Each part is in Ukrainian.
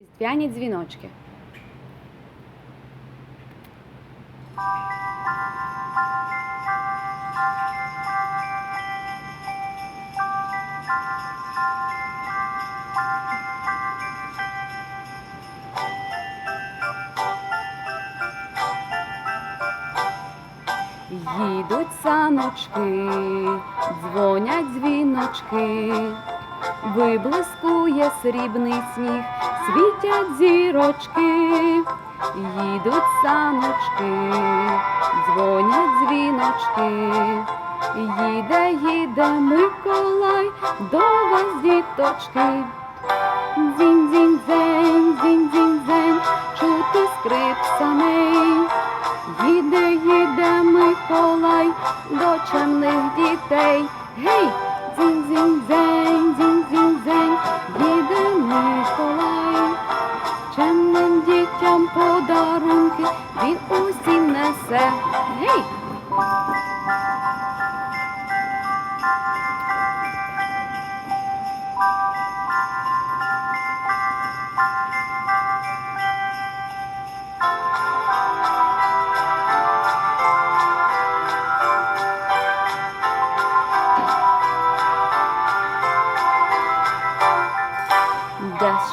Різдвяні дзвіночки. Їдуть саночки, дзвонять дзвіночки, виблискує срібний сніг, світять зірочки, їдуть саночки, дзвонять дзвіночки, їде, їде Миколай до вас, діточки. Дзінь, дзінь, дзень, дзінь, дзінь, дзень, чути скрип саней. Їде, їде Миколай до чемних дітей. Гей! Дзінь, дзінь, дзень, Дітям подарунки він усім несе. Гей!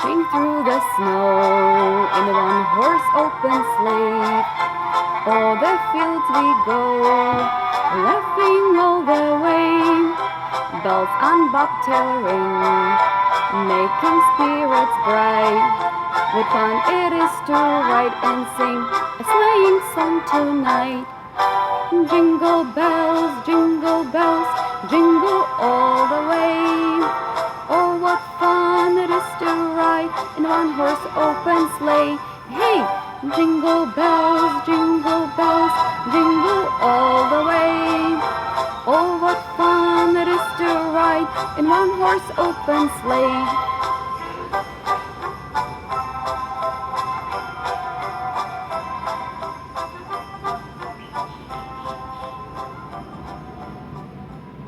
Through the snow in one horse open sleigh. O'er the fields we go, laughing all the way. Bells on bobtail ring, making spirits bright. What fun it is to ride and sing a sleighing song tonight. Jingle bells, jingle bells, jingle in one horse open sleigh. Hey, jingle bells, jingle bells, jingle all the way. Oh, what fun it is to ride in one horse open sleigh.